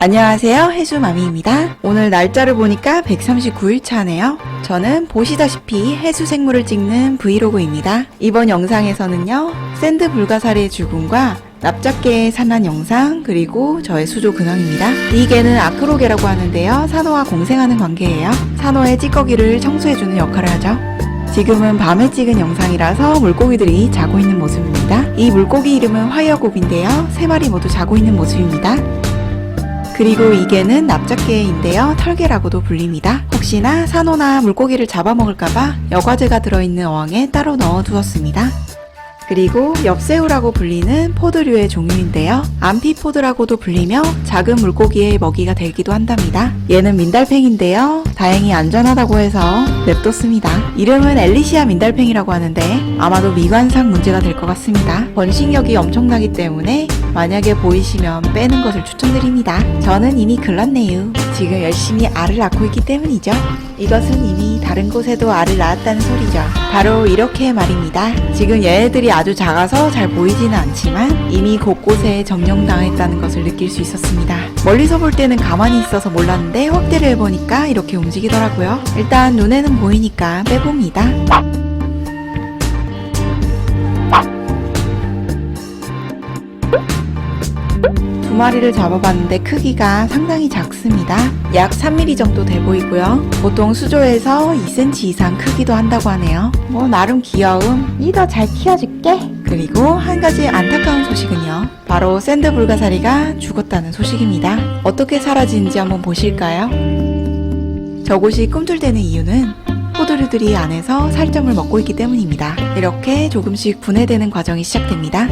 안녕하세요. 해수마미입니다. 오늘 날짜를 보니까 139일 차네요. 저는 보시다시피 해수 생물을 찍는 브이로그입니다. 이번 영상에서는요, 샌드 불가사리의 죽음과 납작개의 산란 영상, 그리고 저의 수조 근황입니다. 이 개는 아크로개라고 하는데요, 산호와 공생하는 관계예요. 산호의 찌꺼기를 청소해주는 역할을 하죠. 지금은 밤에 찍은 영상이라서 물고기들이 자고 있는 모습입니다. 이 물고기 이름은 화이어곱인데요, 세 마리 모두 자고 있는 모습입니다. 그리고 이 개는 납작개인데요. 털개라고도 불립니다. 혹시나 산호나 물고기를 잡아먹을까봐 여과제가 들어있는 어항에 따로 넣어두었습니다. 그리고 엽새우라고 불리는 포드류의 종류인데요. 암피포드라고도 불리며 작은 물고기의 먹이가 되기도 한답니다. 얘는 민달팽인데요. 다행히 안전하다고 해서 냅뒀습니다. 이름은 엘리시아 민달팽이라고 하는데 아마도 미관상 문제가 될 것 같습니다. 번식력이 엄청나기 때문에 만약에 보이시면 빼는 것을 추천드립니다. 저는 이미 글렀네요. 지금 열심히 알을 낳고 있기 때문이죠. 이것은 이미 다른 곳에도 알을 낳았다는 소리죠. 바로 이렇게 말입니다. 지금 얘네들이 아주 작아서 잘 보이지는 않지만 이미 곳곳에 점령당했다는 것을 느낄 수 있었습니다. 멀리서 볼 때는 가만히 있어서 몰랐는데 확대를 해보니까 이렇게 움직이더라고요. 일단 눈에는 보이니까 빼봅니다. 마리를 잡아봤는데 크기가 상당히 작습니다. 약 3mm 정도 돼 보이고요. 보통 수조에서 2cm 이상 크기도 한다고 하네요. 뭐 나름 귀여움. 니도 잘 키워줄게. 그리고 한 가지 안타까운 소식은요. 바로 샌드 불가사리가 죽었다는 소식입니다. 어떻게 사라진지 한번 보실까요? 저곳이 꿈틀대는 이유는 포도류들이 안에서 살점을 먹고 있기 때문입니다. 이렇게 조금씩 분해되는 과정이 시작됩니다.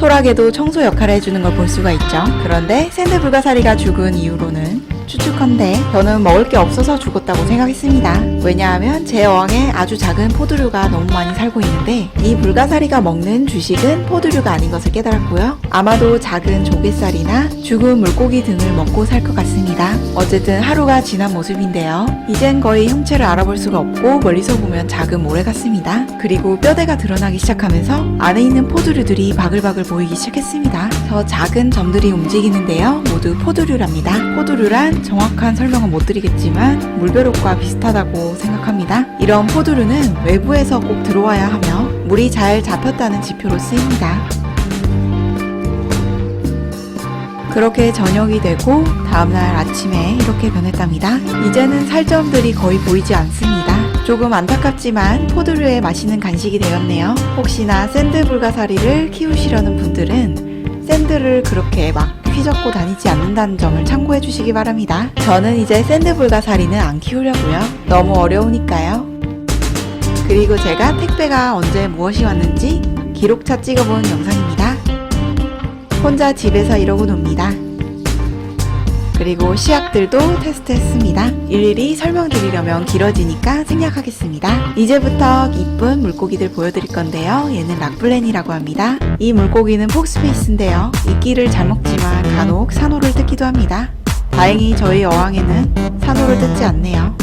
소라게도 청소 역할을 해주는 걸 볼 수가 있죠. 그런데 샌드 불가사리가 죽은 이후로는 추측컨대 저는 먹을 게 없어서 죽었다고 생각했습니다. 왜냐하면 제 어항에 아주 작은 포도류가 너무 많이 살고 있는데 이 불가사리가 먹는 주식은 포도류가 아닌 것을 깨달았고요. 아마도 작은 조개살이나 죽은 물고기 등을 먹고 살 것 같습니다. 어쨌든 하루가 지난 모습인데요. 이젠 거의 형체를 알아볼 수가 없고 멀리서 보면 작은 모래 같습니다. 그리고 뼈대가 드러나기 시작하면서 안에 있는 포도류들이 바글바글 보이기 시작했습니다. 저 작은 점들이 움직이는데요. 모두 포도류랍니다. 포도류란 정확한 설명은 못 드리겠지만 물벼룩과 비슷하다고 생각합니다. 이런 포도류는 외부에서 꼭 들어와야 하며 물이 잘 잡혔다는 지표로 쓰입니다. 그렇게 저녁이 되고 다음날 아침에 이렇게 변했답니다. 이제는 살점들이 거의 보이지 않습니다. 조금 안타깝지만 포도류의 맛있는 간식이 되었네요. 혹시나 샌드 불가사리를 키우시려는 분들은 샌드를 그렇게 막 휘젓고 다니지 않는다는 점을 참고해 주시기 바랍니다. 저는 이제 샌드 불가사리는 안 키우려고요. 너무 어려우니까요. 그리고 제가 택배가 언제 무엇이 왔는지 기록차 찍어본 영상입니다. 혼자 집에서 이러고 놉니다. 그리고 시약들도 테스트했습니다. 일일이 설명드리려면 길어지니까 생략하겠습니다. 이제부터 이쁜 물고기들 보여드릴 건데요. 얘는 락블렌이라고 합니다. 이 물고기는 폭스페이스인데요. 이끼를 잘 먹지만 간혹 산호를 뜯기도 합니다. 다행히 저희 어항에는 산호를 뜯지 않네요.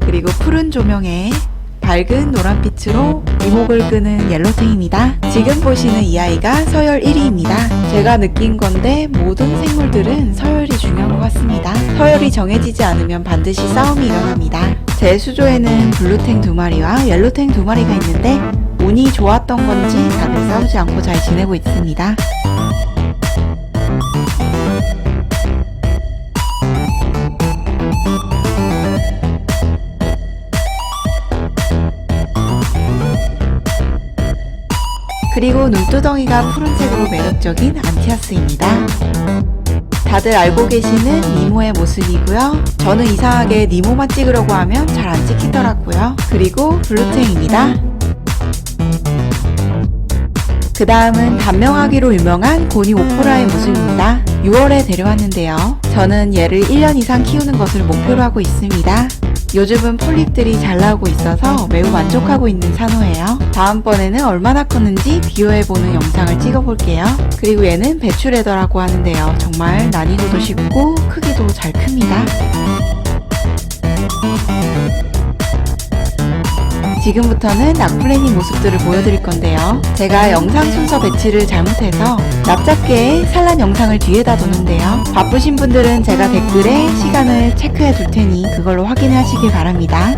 그리고 푸른 조명에 밝은 노란빛으로 이목을 끄는 옐로탱입니다. 지금 보시는 이 아이가 서열 1위입니다. 제가 느낀 건데 모든 생물들은 서열이 중요한 것 같습니다. 서열이 정해지지 않으면 반드시 싸움이 일어납니다. 제 수조에는 블루탱 두 마리와 옐로탱 두 마리가 있는데 운이 좋았던 건지 다들 싸우지 않고 잘 지내고 있습니다. 그리고 눈두덩이가 푸른색으로 매력적인 안티아스입니다. 다들 알고 계시는 니모의 모습이고요. 저는 이상하게 니모만 찍으려고 하면 잘 안 찍히더라고요. 그리고 블루탱입니다. 그 다음은 단명하기로 유명한 고니 오포라의 모습입니다. 6월에 데려왔는데요. 저는 얘를 1년 이상 키우는 것을 목표로 하고 있습니다. 요즘은 폴립들이 잘 나오고 있어서 매우 만족하고 있는 산호예요. 다음번에는 얼마나 컸는지 비교해보는 영상을 찍어볼게요. 그리고 얘는 배추레더라고 하는데요. 정말 난이도도 쉽고 크기도 잘 큽니다. 지금부터는 락플래닝 모습들을 보여드릴 건데요. 제가 영상 순서 배치를 잘못해서 납작계의 산란 영상을 뒤에다 두는데요. 바쁘신 분들은 제가 댓글에 시간을 체크해 둘 테니 그걸로 확인하시길 바랍니다.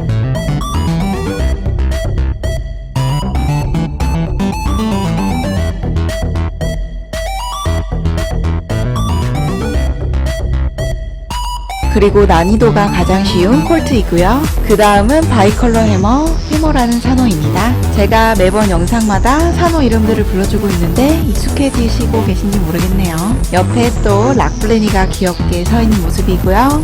그리고 난이도가 가장 쉬운 콜트이고요. 그 다음은 바이컬러 해머, 해머라는 산호입니다. 제가 매번 영상마다 산호 이름들을 불러주고 있는데 익숙해지시고 계신지 모르겠네요. 옆에 또 락블레니가 귀엽게 서 있는 모습이고요.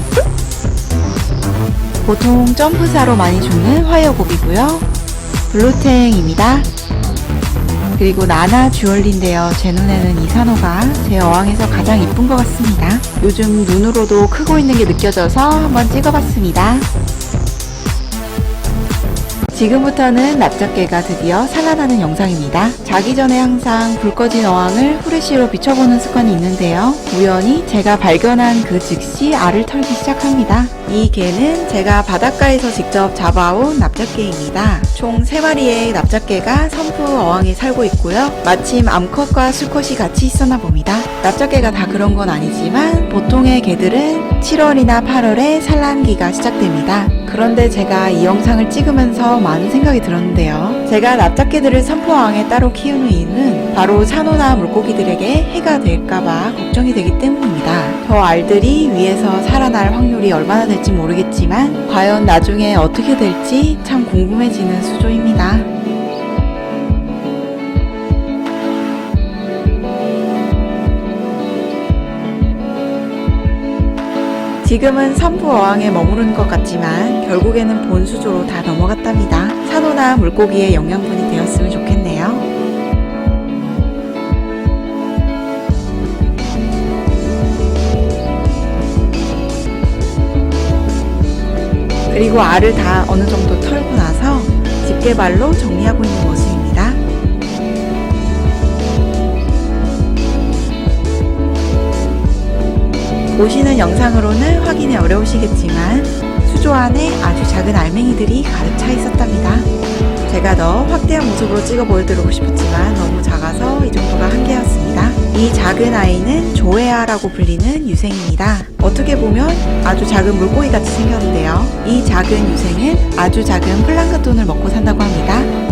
보통 점프사로 많이 죽는 화이어곡이고요. 블루탱입니다. 그리고 나나 주얼리인데요. 제 눈에는 이 산호가 제 어항에서 가장 이쁜 것 같습니다. 요즘 눈으로도 크고 있는 게 느껴져서 한번 찍어봤습니다. 지금부터는 납작개가 드디어 산란하는 영상입니다. 자기 전에 항상 불 꺼진 어항을 후레쉬로 비춰보는 습관이 있는데요. 우연히 제가 발견한 그 즉시 알을 털기 시작합니다. 이 개는 제가 바닷가에서 직접 잡아온 납작개입니다. 총 3마리의 납작개가 선프 어항에 살고 있고요. 마침 암컷과 수컷이 같이 있었나 봅니다. 납작개가 다 그런 건 아니지만 보통의 개들은 7월이나 8월에 산란기가 시작됩니다. 그런데 제가 이 영상을 찍으면서 많은 생각이 들었는데요. 제가 납작개들을 선포항에 따로 키우는 이유는 바로 산호나 물고기들에게 해가 될까봐 걱정이 되기 때문입니다. 저 알들이 위에서 살아날 확률이 얼마나 될지 모르겠지만 과연 나중에 어떻게 될지 참 궁금해지는 수조입니다. 지금은 선부 어항에 머무른 것 같지만 결국에는 본 수조로 다 넘어갔답니다. 산호나 물고기의 영양분이 되었으면 좋겠네요. 그리고 알을 다 어느 정도 털고 나서 집게발로 정리하고 있는 모습 보시는 영상으로는 확인이 어려우시겠지만 수조 안에 아주 작은 알맹이들이 가득 차 있었답니다. 제가 더 확대한 모습으로 찍어 보여드리고 싶었지만 너무 작아서 이 정도가 한계였습니다. 이 작은 아이는 조에아라고 불리는 유생입니다. 어떻게 보면 아주 작은 물고기 같이 생겼는데요. 이 작은 유생은 아주 작은 플랑크톤을 먹고 산다고 합니다.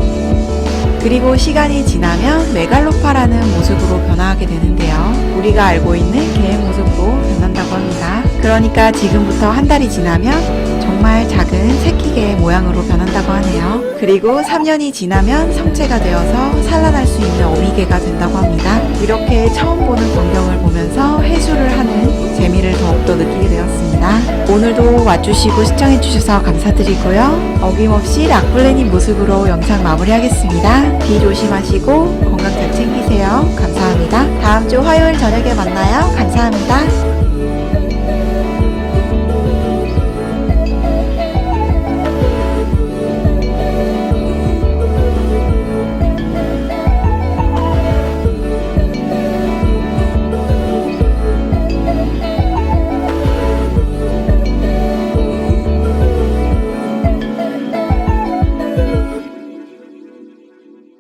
그리고 시간이 지나면 메갈로파라는 모습으로 변화하게 되는데요. 우리가 알고 있는 개의 모습으로 변한다고 합니다. 그러니까 지금부터 한 달이 지나면 정말 작은 새끼개의 모양으로 변한다고 하네요. 그리고 3년이 지나면 성체가 되어서 산란할 수 있는 어미개가 된다고 합니다. 이렇게 처음 보는 광경을 보면서 해수를 하는 재미를 더욱더 느끼게 되었 습니다. 오늘도 와주시고 시청해주셔서 감사드리고요. 어김없이 락블레님 모습으로 영상 마무리하겠습니다. 비 조심하시고 건강 잘 챙기세요. 감사합니다. 다음 주 화요일 저녁에 만나요. 감사합니다.